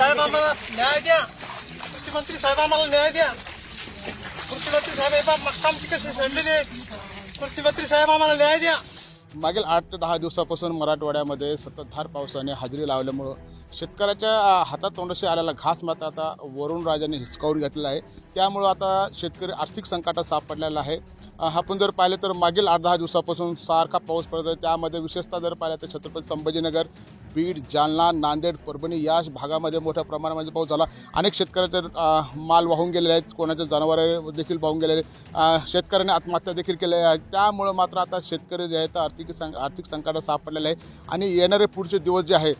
साहेब आम्हाला न्याय द्या. कृषीमंत्री साहेब आम्हाला न्याय द्या. कृषीमंत्री साहेब हे कशी सडलेली आहे. कृषीमंत्री साहेब आम्हाला न्याय द्या. मागील आठ ते दहा दिवसापासून मराठवाड्यामध्ये सततधार पावसाने हजेरी लावल्यामुळं शेतकऱ्याच्या हातात तोंडाशी आलेला घास मात्र आता वरुण राजाने हिसकावून घेतलेला आहे. त्यामुळं आता शेतकरी आर्थिक संकटात सापडलेला आहे. आपण जर पाहिलं तर मागील आठ दहा दिवसापासून सारखा पाऊस पडत आहे. त्यामध्ये विशेषतः जर पाहिलं तर छत्रपती संभाजीनगर बीड जालना नांदेड परभणी या भागामध्ये मोठ्या प्रमाणामध्ये पाऊस झाला. अनेक शेतकऱ्याचे माल वाहून गेलेले आहेत. कोणाचे जनावरे देखील वाहून गेलेले शेतकऱ्यांनी आत्महत्या देखील केलेल्या आहेत त्यामुळं मात्र आता शेतकरी जे आहेत आर्थिक सं आर्थिक संकटात सापडलेले आहे आणि येणारे पुढचे दिवस जे आहे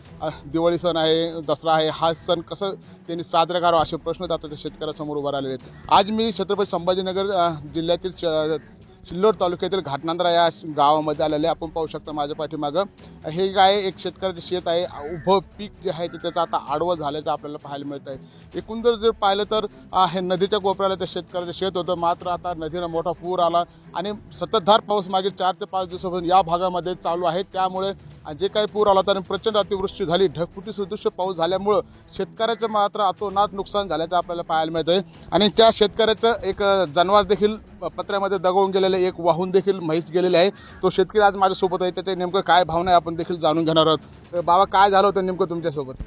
दिवाळी सण आहे दसरा आहे हा सण कसं त्यांनी साजरा करावा असे प्रश्न आता त्या शेतकऱ्यासमोर उभा राहिलेले आहेत. आज मी छत्रपती संभाजीनगर जिल्ह्यातील च सिल्लोड तालुक्यातील घाटनांद्रा या गावामध्ये आलेले आपण पाहू शकता माझ्या पाठीमागं. हे काय एक शेतकऱ्याचे शेत आहे. उभं पीक जे आहे ते त्याचं आता आडवं झाल्याचं आपल्याला पाहायला मिळत आहे एकूण जर जर पाहिलं तर हे नदीच्या कोपऱ्याला त्या शेतकऱ्याचं शेत होतं. मात्र आता नदीला मोठा पूर आला आणि सततधार पाऊस मागील चार ते पाच दिवसापासून या भागामध्ये चालू आहे. त्यामुळे जे काही पूर आला तर प्रचंड अतिवृष्टी झाली. ढगफुटी सदृश्य पाऊस झाल्यामुळं शेतकऱ्याचं मात्र अतोनात नुकसान झाल्याचं आपल्याला पाहायला मिळतं आहे आणि त्या शेतकऱ्याचं एक जनावर देखील पत्र्यामध्ये दगवून गेलेलं आहे, एक वाहून देखील म्हैस गेलेली आहे. तो शेतकरी आज माझ्यासोबत आहे. त्याचे नेमकं काय भावना आहे आपण देखील जाणून घेणार आहोत. तर बाबा काय झालं होतं नेमकं तुमच्यासोबत?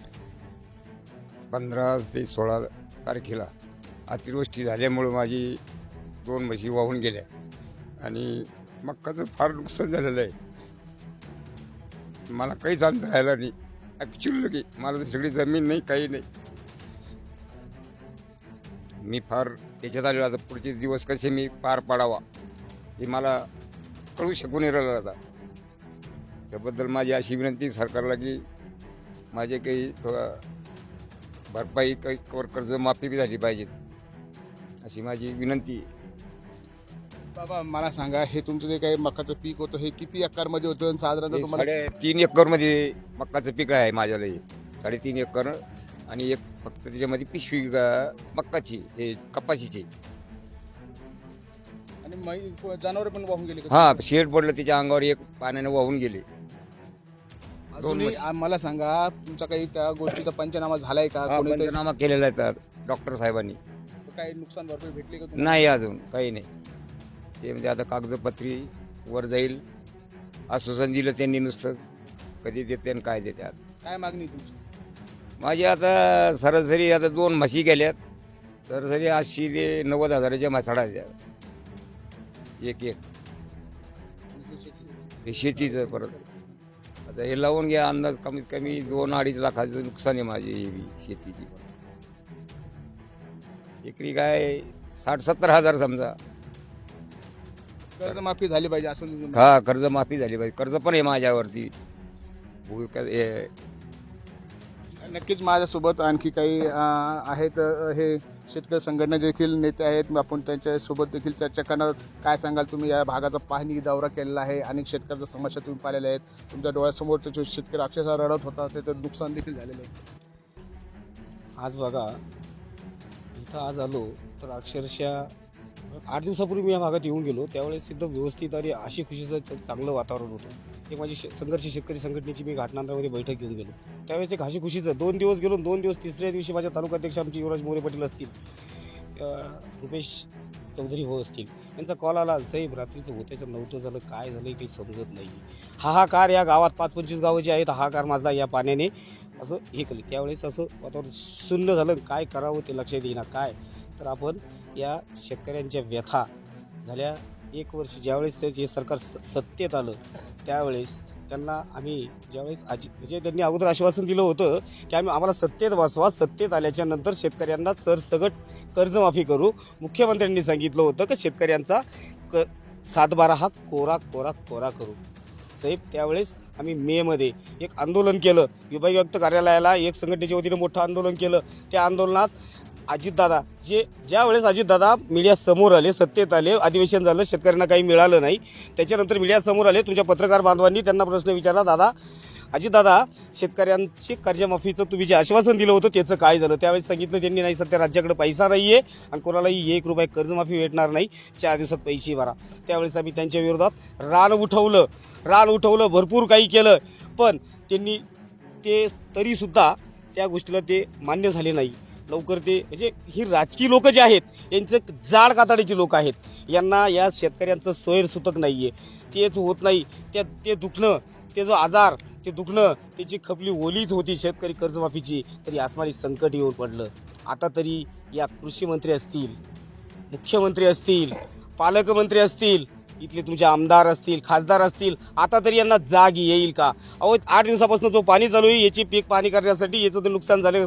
पंधरा ते सोळा तारखेला अतिवृष्टी झाल्यामुळं माझी दोन म्हशी वाहून गेल्या. आणि मक्काचं फार नुकसान झालेलं आहे. मला काहीच अंत राहिला नाही. ॲक्च्युअली की मला तर सगळी जमीन नाही काही नाही. मी फार त्याच्यात आलेलो आता पुढचे दिवस कसे मी पार पाडावा. हे मला कळू शकून राहिलं आता. त्याबद्दल माझी अशी विनंती सरकारला की माझे काही थोडा भरपाई काही कर कर्जमाफी बी झाली पाहिजे. अशी माझी विनंती बाबा मला सांगा हे तुमचं जे काही मकाचं पीक होतं हे किती एकरमध्ये होतं? तुम्हाला साडेतीन एकरमध्ये मक्काचं पीक आहे माझ्याला हे. साडेतीन एकर आणि एक फक्त त्याच्यामध्ये पिशवी मक्काची हे कपाशीची. आणि जनावरं पण वाहून गेली का? हा शेड पडलं त्याच्या अंगावर एक पाण्याने वाहून गेले. अजूनही म्हशी. आ- मला सांगा तुमचा काही त्या गोष्टीचा पंचनामा झालाय का? हा, कोणी पंचनामा केलेला आहे तर डॉक्टर साहेबांनी. काही नुकसान भरपाई भेटली का तुम्हाला? नाही अजून काही नाही. ते म्हणजे आता कागदपत्री वर जाईल आश्वासन दिलं त्यांनी नुसतंच कधी देते आणि काय देते आता. काय मागणी तुमची? माझी आता सरासरी आता दोन म्हशी गेल्यात. सरासरी ऐंशी ते नव्वद हजाराच्या म्हसाडाच्या. एक एक. हे शेतीचं परत. आता हे लावून घ्या अंदाज कमीत कमी दोन अडीच लाखाचं नुकसान आहे माझी ही बी शेतीची. एकरी काय साठ सत्तर हजार समजा. कर्जमाफी झाली पाहिजे असं हा कर्ज माफी झाली पाहिजे. कर्ज पण आहे माझ्यावरती. भूविकास नक्कीच माझ्यासोबत आणखी काही आहेत हे शेतकरी संघटना देखील नेते आहेत. आपण त्यांच्यासोबत देखील चर्चा करणार काय सांगाल तुम्ही? या भागाचा पाहणी दौरा केलेला आहे अनेक शेतकऱ्याच्या समस्या तुम्ही पाहिलेल्या आहेत. तुमच्या डोळ्यासमोर त्याचे शेतकरी अक्षरशः रडत होता त्याचं नुकसान देखील झालेलं आहे. आज बघा इथं आज आलो तर अक्षरशः आठ दिवसापूर्वी मी या भागात येऊन गेलो. त्यावेळेस एकदम व्यवस्थित आणि अशी खुशीचं चांगलं वातावरण होतं. एक माझी संघर्ष शेतकरी संघटनेची मी घाटनांतरामध्ये बैठक घेऊन गेलो. त्यावेळेस एक हशी खुशीचं दोन दिवस गेलो दोन दिवस तिसऱ्या दिवशी माझ्या तालुकाध्यक्ष आमचे युवराज मोरे पाटील असतील रुपेश चौधरी हो असतील यांचा कॉल आला साहेब रात्रीचं होत्याचं नव्हतं झालं काय झालं काही समजत नाही. हाहाकार या गावात पाच पंचवीस गावं जी आहेत हाहाकार माझा या पाण्याने असं हे केलं. त्यावेळेस असं वातावरण शून्य झालं. काय करावं ते लक्षात येईना. काय? तर आपण या शेतकऱ्यांच्या व्यथा झाल्या. एक वर्ष ज्यावेळेस हे सरकार स- सत्तेत आलं त्यावेळेस त्यांना आम्ही ज्यावेळेस आजी म्हणजे त्यांनी अगोदर आश्वासन दिलं होतं की आम्ही आम्हाला सत्तेत वाचवा. सत्तेत आल्याच्यानंतर शेतकऱ्यांना सरसगट कर्जमाफी करू. मुख्यमंत्र्यांनी सांगितलं होतं की शेतकऱ्यांचा क सातबारा हा कोरा कोरा कोरा करू. साहेब त्यावेळेस आम्ही मेमध्ये एक आंदोलन केलं. विभागीय कार्यालयाला एक संघटनेच्या वतीनं मोठं आंदोलन केलं. त्या आंदोलनात अजितदादा जे ज्या वेळेस अजितदादा मीडिया समोर आले सत्तेत आले अधिवेशन झालं शेतकऱ्यांना काही मिळालं नाही त्याच्यानंतर मीडिया समोर आले तुमच्या पत्रकार बांधवांनी त्यांना प्रश्न विचारला दादा अजितदादा शेतकऱ्यांची कर्जमाफीचं तुम्ही जे आश्वासन दिलं होतं त्याचं काय झालं? त्यावेळेस सांगितलं त्यांनी नाही सध्या राज्याकडे पैसा नाही आहे आणि कोणालाही एक रुपये कर्जमाफी भेटणार नाही चार दिवसात पैसे भरा. त्यावेळेस आम्ही त्यांच्या विरोधात रान उठवलं रान उठवलं भरपूर काही केलं पण त्यांनी ते तरीसुद्धा त्या गोष्टीला ते मान्य झाले नाही. लवकर ते म्हणजे ही राजकीय लोक जे आहेत यांचं जाड कातडीचे लोक आहेत. यांना या शेतकऱ्यांचं सोयरसुतक नाही आहे तेच होत नाही. त्या ते दुखणं ते जो आजार ते दुखणं त्याची खपली ओलीच होती शेतकरी कर्जमाफीची. तरी आसमानी संकट येऊन पडलं. आता तरी या कृषी मंत्री असतील मुख्यमंत्री असतील पालकमंत्री असतील इथले तुमचे आमदार असतील खासदार असतील आता तरी यांना जाग येईल का? अहो आठ दिवसापासून जो पाणी चालू आहे याची पीक पाणी करण्यासाठी याचं तर नुकसान झाले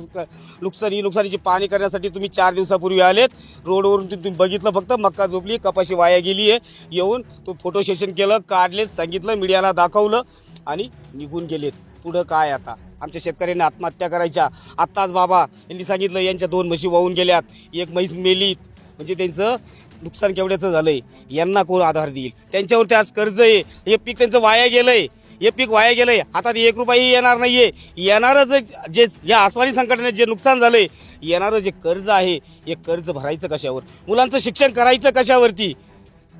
नुकसान ही नुकसानीची पाणी करण्यासाठी तुम्ही चार दिवसापूर्वी आलेत. रोडवरून तुम्ही तुम्ही बघितलं फक्त मक्का झोपली कपाशी वाया गेली आहे. येऊन तो फोटो सेशन केलं काढले सांगितलं मीडियाला दाखवलं आणि निघून गेलेत. पुढं काय आता? आमच्या शेतकऱ्यांनी आत्महत्या करायच्या. आत्ताच बाबा यांनी सांगितलं यांच्या दोन म्हशी वाहून गेल्यात. एक म्हैस मेलीत. म्हणजे त्यांचं नुकसान केवढ्याचं झालंय यांना कोण आधार देईल? त्यांच्यावरती आज कर्ज आहे. हे पीक त्यांचं वाया गेलंय. हे पीक वाया गेलंय. हातात एक रुपयाही येणार नाहीये. येणारं जे- जे या आसमानी संकटाने जे नुकसान झालंय येणारं जे कर्ज आहे हे कर्ज भरायचं कशावर? मुलांचं शिक्षण करायचं कशावरती?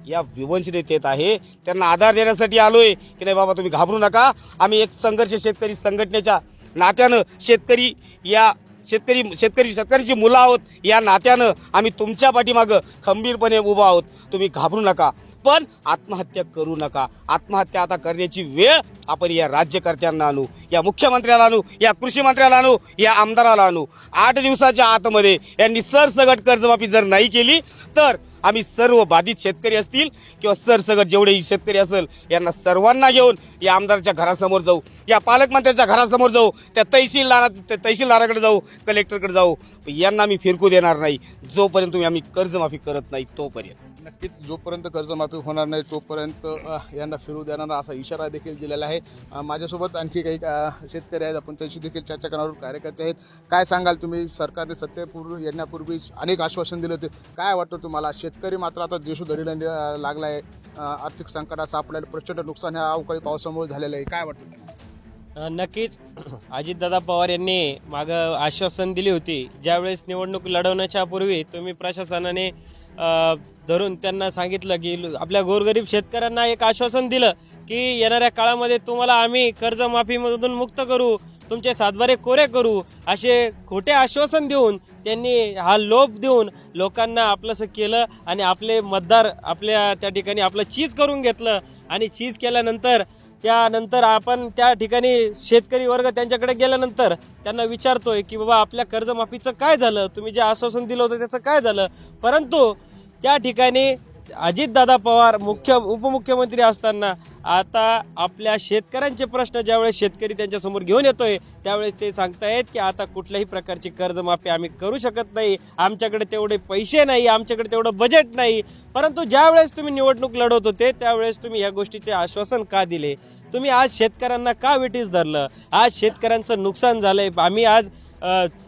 या विवंचनेत येत आहे. त्यांना आधार देण्यासाठी आलोय. की नाही बाबा तुम्ही घाबरू नका. आम्ही एक संघर्ष शेतकरी संघटनेच्या नात्यानं शेतकरी या शेतकरी शेतकरी शेतकऱ्यांची मुलं आहोत या नात्यानं आम्ही तुमच्या पाठीमागं खंबीरपणे उभा आहोत. तुम्ही घाबरू नका. पण आत्महत्या करू नका. आत्महत्या आता करण्याची वेळ आपण या राज्यकर्त्यांना आणू या मुख्यमंत्र्याला आणू या कृषी मंत्र्याला आणू या आमदाराला आणू. आठ दिवसाच्या आतमध्ये यांनी सरसगट कर्जमाफी जर नाही केली तर आम्ही सर्व बाधित शेतकरी असतील किंवा सरसगट जेवढे शेतकरी असेल यांना सर्वांना घेऊन या आमदारच्या घरासमोर जाऊ. या पालकमंत्र्याच्या घरासमोर जाऊ. त्या तहसीलदारा त्या तहसीलदाराकडे जाऊ कलेक्टरकडे जाऊ. यांना मी फिरकू देणार नाही. जोपर्यंत तुम्ही आम्ही कर्जमाफी करत नाही तोपर्यंत. नक्कीच जोपर्यंत कर्जमाफी होणार नाही तोपर्यंत यांना फिरू देणारा असा इशारा देखील दिलेला आहे. माझ्यासोबत आणखी काही शेतकरी आहेत. आपण त्यांची देखील चर्चा करणार कार्यकर्ते आहेत. काय सांगाल तुम्ही? सरकारने सत्तेपूर्वी येण्यापूर्वी अनेक आश्वासन दिले होते. काय वाटतं तुम्हाला? शेतकरी मात्र आता देशोधडीला लागला आहे आर्थिक संकटात सापडायला प्रचंड नुकसान ह्या अवकाळी पावसामुळे झालेलं आहे. काय वाटतं नक्कीच. अजितदादा पवार यांनी मागं आश्वासन दिली होती. ज्यावेळेस निवडणूक लढवण्याच्या पूर्वी तुम्ही प्रशासनाने धरून त्यांना सांगितलं की आपल्या गोरगरीब शेतकऱ्यांना एक आश्वासन दिलं की येणाऱ्या काळामध्ये तुम्हाला आम्ही कर्जमाफीमधून मुक्त करू तुमचे सातबारे कोरे करू असे खोटे आश्वासन देऊन त्यांनी हा लोभ देऊन लोकांना आपलंसं केलं आणि आपले मतदार आपल्या त्या ठिकाणी आपलं चीज करून घेतलं. आणि चीज केल्यानंतर त्यानंतर आपण त्या ठिकाणी शेतकरी वर्ग त्यांच्याकडे गेल्यानंतर त्यांना विचारतोय की बाबा आपल्या कर्जमाफीचं काय झालं? तुम्ही जे आश्वासन दिलं होतं त्याचं काय झालं? परंतु त्या ठिकाणी अजितदादा पवार मुख्य उपमुख्यमंत्री असताना आता आपल्या शेतकऱ्यांचे प्रश्न ज्यावेळेस शेतकरी त्यांच्यासमोर घेऊन येतोय त्यावेळेस ते सांगतायत की आता कुठल्याही प्रकारची कर्जमाफी आम्ही करू शकत नाही. आमच्याकडे तेवढे पैसे नाही आमच्याकडे तेवढं बजेट नाही. परंतु ज्यावेळेस तुम्ही निवडणूक लढवत होते त्यावेळेस तुम्ही या गोष्टीचे आश्वासन का दिले? तुम्ही आज शेतकऱ्यांना का वेटीस धरलं? आज शेतकऱ्यांचं नुकसान झालंय. आम्ही आज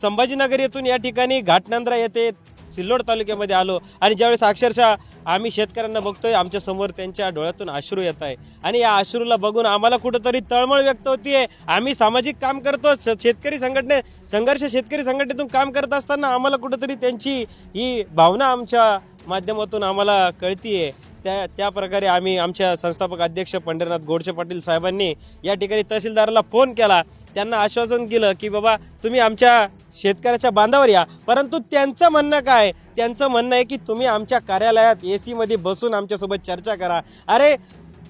संभाजीनगर येथून या ठिकाणी घाटनांद्रा येथे सिल्लोड तालुक्यामध्ये आलो आणि ज्यावेळेस अक्षरशः आम्ही शेतकऱ्यांना बघतोय आमच्यासमोर त्यांच्या डोळ्यातून अश्रू येत आहे. आणि या अश्रूला बघून आम्हाला कुठंतरी तळमळ व्यक्त होतीये. आम्ही सामाजिक काम करतो शेतकरी संघटने संघर्ष शेतकरी संघटनेतून काम करत असताना आम्हाला कुठंतरी त्यांची ही भावना आमच्या माध्यमातून आम्हाला कळतीये. त्या त्या प्रकारे आम्ही आमच्या संस्थापक अध्यक्ष पंढरनाथ गोडसे पाटील साहेबांनी या ठिकाणी तहसीलदाराला फोन केला. त्यांना आश्वासन केलं की बाबा तुम्ही आमच्या शेतकऱ्याच्या बांधावर या. परंतु त्यांचं म्हणणं काय? त्यांचं म्हणणं आहे की तुम्ही आमच्या कार्यालयात ए सीमध्ये बसून आमच्यासोबत चर्चा करा. अरे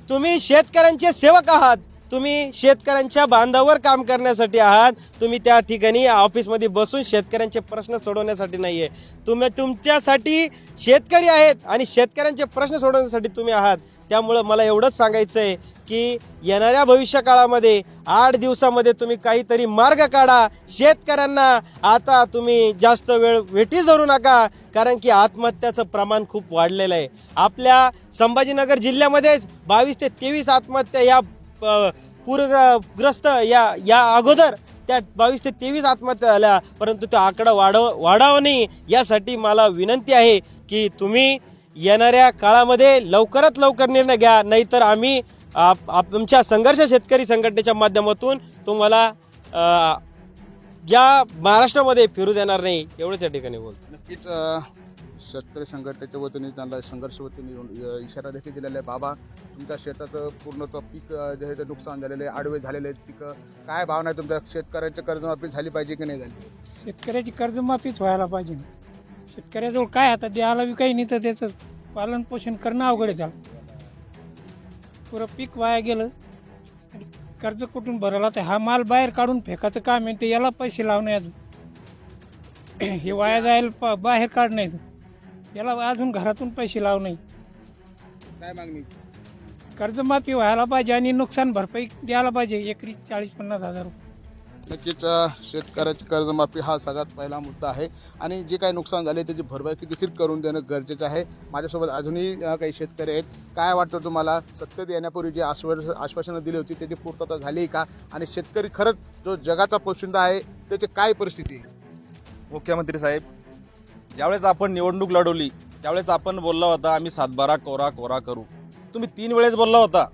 तुम्ही शेतकऱ्यांचे सेवक आहात. तुम्ही शेतकऱ्यांच्या बांधावर काम करण्यासाठी आहात. तुम्ही त्या ठिकाणी ऑफिसमध्ये बसून शेतकऱ्यांचे प्रश्न सोडवण्यासाठी नाही आहे तुम्ही तुमच्यासाठी शेतकरी आहेत आणि शेतकऱ्यांचे प्रश्न सोडवण्यासाठी तुम्ही आहात. त्यामुळं मला एवढंच सांगायचं आहे की येणाऱ्या भविष्य काळामध्ये आठ दिवसामध्ये तुम्ही काहीतरी मार्ग काढा. शेतकऱ्यांना आता तुम्ही जास्त वेळ वेटीस धरू नका कारण की आत्महत्याचं प्रमाण खूप वाढलेलं आहे. आपल्या संभाजीनगर जिल्ह्यामध्येच बावीस ते तेवीस आत्महत्या या पूरग्रस्त या या अगोदर त्या बावीस ते तेवीस आत्महत्या झाल्या. परंतु तो आकडा वाढव वाढावा नाही यासाठी मला विनंती आहे की तुम्ही येणाऱ्या काळामध्ये लवकरात लवकर निर्णय घ्या. नाहीतर आम्ही आप- आमच्या संघर्ष शेतकरी संघटनेच्या माध्यमातून तुम्हाला या महाराष्ट्रामध्ये फिरू देणार नाही एवढंच या ठिकाणी बोलतो. नक्कीच अ, शेतकरी संघटनेच्या वतीने त्यांना संघर्ष वतीने अ, इशारा देखील दिलेला आहे. बाबा तुमच्या शेताचं पूर्णतः पीक अ, जे आहे ते नुकसान झालेलं आहे आडवे झालेले आहेत पिकं. काय भावना आहे तुमच्या? शेतकऱ्यांची कर्जमाफी झाली पाहिजे की नाही झाली? शेतकऱ्याची कर्जमाफीच व्हायला पाहिजे. ना शेतकऱ्याजवळ काय आता द्यायला बी काही नाही तर त्याचं पालन पोषण करणं अवघड आहे त्याला. पुरं पीक वाया गेलं कर्ज कुठून भरला तर हा माल बाहेर काढून फेकाचं काम आहे ते याला पैसे लावणे अजून. हे वाया जायला प- बाहेर काढणं. याला अजून घरातून पैसे लावणे. काय मागणी? कर्जमाफी व्हायला पाहिजे आणि नुकसान भरपाई द्यायला पाहिजे. एकरी चाळीस पन्नास हजार रुपये. नक्कीच शेतकऱ्याची कर्जमाफी हा सगळ्यात पहिला मुद्दा आहे. आणि जे काही नुकसान झाले त्याची भरपाई देखील करून देणं गरजेचं आहे. माझ्यासोबत अजूनही काही शेतकरी आहेत. काय वाटतं तुम्हाला? सत्तेत येण्यापूर्वी जी आश्वास आश्वासनं दिली होती त्याची पूर्तता झाली का? आणि शेतकरी खरंच जो जगाचा पोशिंदा आहे त्याची काय परिस्थिती मुख्यमंत्री साहेब ज्यावेळेस आपण निवडणूक लढवली त्यावेळेस आपण बोलला होता आम्ही सातबारा कोरा कोरा करू. तुम्ही तीन वेळेस बोलला होता.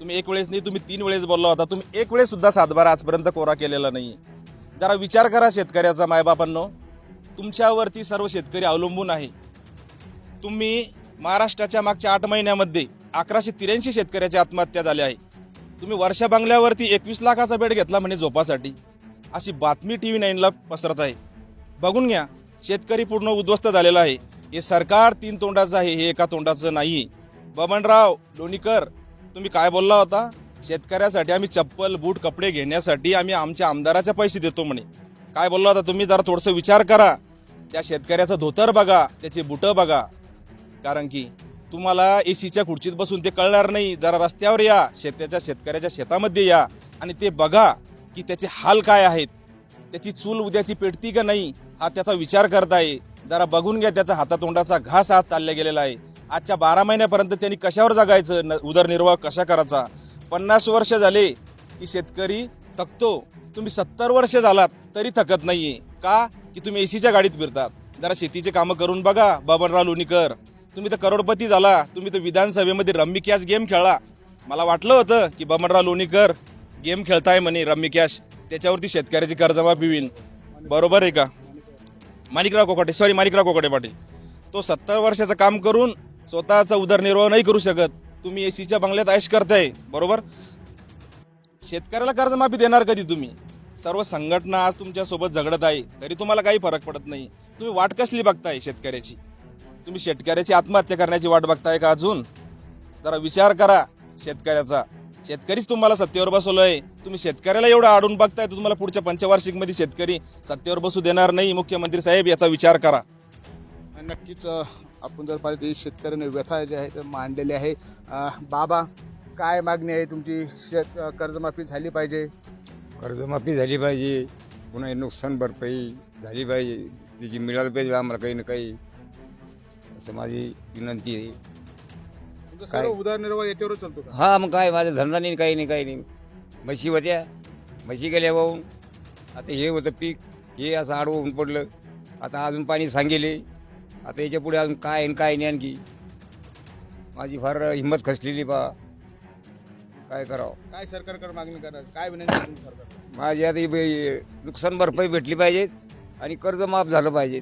तुम्ही एक वेळेस नाही तुम्ही तीन वेळेस बोलला होता. तुम्ही एक वेळेस सुद्धा सातबारा आजपर्यंत कोरा केलेला नाही. जरा विचार करा शेतकऱ्याचा मायबापांनो. तुमच्यावरती सर्व शेतकरी अवलंबून आहे. तुम्ही महाराष्ट्राच्या मागच्या आठ महिन्यामध्ये अकराशे त्र्याऐंशी शेतकऱ्याच्या आत्महत्या झाल्या आहे. तुम्ही वर्षा बंगल्यावरती एकवीस लाखाचा बेड घेतला म्हणे झोपासाठी. अशी बातमी टी व्ही नाईनला पसरत आहे. बघून घ्या शेतकरी पूर्ण उद्ध्वस्त झालेला आहे. हे सरकार तीन तोंडाचं आहे हे एका तोंडाचं नाही बबनराव लोणीकर तुम्ही काय बोलला होता? शेतकऱ्यासाठी आम्ही चप्पल बूट कपडे घेण्यासाठी आम्ही आमच्या आमदाराचे पैसे देतो म्हणे. काय बोलला होता तुम्ही? जरा थोडंसं विचार करा. त्या शेतकऱ्याचं धोतर बघा त्याची बुटं बघा. कारण की तुम्हाला ए सीच्या खुर्चीत बसून ते कळणार नाही. जरा रस्त्यावर या शेत्याच्या शेतकऱ्याच्या शेतामध्ये या. आणि ते बघा की त्याचे हाल काय आहेत. त्याची चूल उद्याची पेटती का नाही हा त्याचा विचार करताय. जरा बघून घ्या त्याचा हातातोंडाचा घास आज चालला गेलेला आहे. आजच्या बारा महिन्यापर्यंत त्यांनी कशावर जगायचं? न- उदरनिर्वाह कशा करायचा? पन्नास वर्ष झाले की शेतकरी थकतो. तुम्ही सत्तर वर्ष झालात तरी थकत नाही आहे का? की तुम्ही ए सीच्या गाडीत फिरतात. जरा शेतीचे कामं करून बघा बबनराव लोणीकर. तुम्ही तर करोडपती झाला. तुम्ही तर विधानसभेमध्ये रम्मी कॅश गेम खेळला. मला वाटलं होतं की बबनराव लोणीकर गेम खेळताय म्हणे रम्मी कॅश त्याच्यावरती शेतकऱ्याची कर्जमाफी होईल. बरोबर आहे का? माणिकराव कोकाटे सॉरी माणिकराव कोकाटे पाटील. तो सत्तर वर्षाचं काम करून स्वतःचा उदरनिर्वाह नाही करू शकत. तुम्ही एसीच्या बंगल्यात ऐश करताय बरोबर? शेतकऱ्याला कर्जमाफी देणार कधी तुम्ही? सर्व संघटना आज तुमच्यासोबत झगडत आहे तरी तुम्हाला काही फरक पडत नाही. तुम्ही वाट कसली बघताय शेतकऱ्याची? तुम्ही शेतकऱ्याची आत्महत्या करण्याची वाट बघताय का अजून? जरा विचार करा शेतकऱ्याचा. शेतकरीच तुम्हाला सत्तेवर बसवलंय. तुम्ही शेतकऱ्याला एवढं आडून बघताय तर तुम्हाला पुढच्या पंचवार्षिकमध्ये शेतकरी सत्तेवर बसू देणार नाही. मुख्यमंत्री साहेब याचा विचार करा. नक्कीच आपण जर तर शेतकऱ्याने व्यथा जे आहे ते मांडलेली आहे. बाबा काय मागणी आहे तुमची? शेत कर्जमाफी झाली पाहिजे? कर्जमाफी झाली पाहिजे. पुन्हा हे नुकसान भरपाई झाली पाहिजे. तिची मिळाली पाहिजे आम्हाला काही ना काही. असं माझी विनंती आहे. तुमचा काय? उदरनिर्वाह याच्यावरच चालतो का? हा मग काय? माझा धंदा नाही काही नाही काही नाही. म्हशी होत्या. म्हशी गेल्या वाहून आता हे होतं पीक. हे असं आडवं होऊन पडलं. आता अजून पाणी सांगेले. आता याच्यापुढे अजून काय आहे आणि काय नाही आणखी. माझी फार हिंमत खचलेली बा. काय करावं? काय सरकारकडे मागणी करणार? काय विनंती आहे तुमची सरकारकडे? माझी आता ही नुकसान भरपाई भेटली पाहिजे आणि कर्ज माफ झालं पाहिजे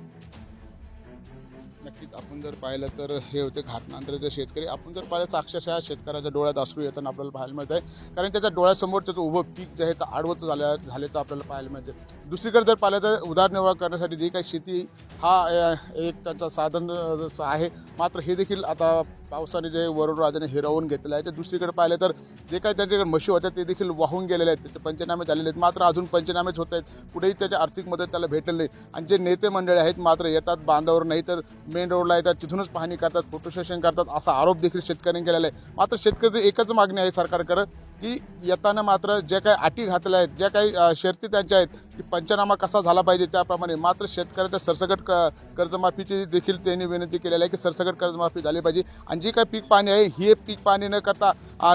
नक्कीच आपण जर पाहिलं तर हे होते घाटनांतरचे शेतकरी. आपण जर पाहिलं तर अक्षरशः शेतकऱ्याच्या डोळ्यात असू येताना आपल्याला पाहायला मिळत आहे कारण त्याच्या डोळ्यासमोर त्याचं उभं पीक जे आहे ते आडवत झाल्या झाल्याचं आपल्याला पाहायला मिळते दुसरीकडे जर पाहिलं तर उदारनिर्वाह करण्यासाठी जे काही शेती हा एक त्यांचा साधन जसं आहे. मात्र हे देखील आता पावसाने जे वरुणराजाने हिरावून घेतलं आहे ते दुसरीकडे पाहिलं तर जे काही त्यांच्याकडे म्हशी होत्या ते देखील वाहून गेलेले आहेत. त्याचे पंचनामे झालेले आहेत. मात्र अजून पंचनामेच होत आहेत. कुठेही त्याची आर्थिक मदत त्याला भेटलेली नाही. आणि जे नेते मंडळी आहेत मात्र येतात बांधावर नाही तर मेन रोडला येतात तिथूनच पाहणी करतात फोटो सेशन करतात असा आरोप देखील शेतकऱ्यांनी केलेला आहे. मात्र शेतकऱ्याची एकच मागणी आहे सरकारकडं की येताना मात्र ज्या काही अटी घातल्या आहेत ज्या काही शर्ती त्यांच्या आहेत की पंचनामा कसा झाला पाहिजे त्याप्रमाणे. मात्र शेतकऱ्याच्या सरसकट क कर्जमाफीची देखील त्यांनी विनंती केलेली आहे की सरसकट कर्जमाफी झाली पाहिजे. आणि जी काही पीक पाणी आहे ही पीक पाणी न करता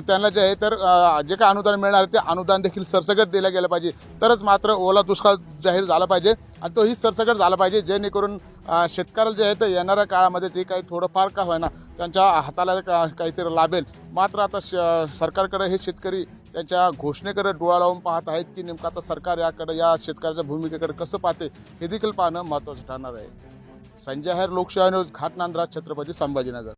त्यांना जे आहे तर जे काही अनुदान मिळणार आहे ते अनुदान देखील सरसकट दिलं गेलं पाहिजे. तरच मात्र ओला दुष्काळ जाहीर झाला पाहिजे आणि तोही सरसकट झाला पाहिजे जेणेकरून शेतकऱ्याला जे आहे तर येणाऱ्या काळामध्ये जे काही थोडंफार का होईना त्यांच्या हाताला का- काहीतरी लाभेल. मात्र आता श सरकारकडे हे शेतकरी त्यांच्या घोषणेकडे डोळा लावून पाहत आहेत की नेमकं आता सरकार याकडे या शेतकऱ्याच्या भूमिकेकडे कसं पाहते हे देखील पाहणं महत्त्वाचं ठरणार आहे. संजय हर लोकशाही न्यूज घाटनांद्रा छत्रपती संभाजीनगर.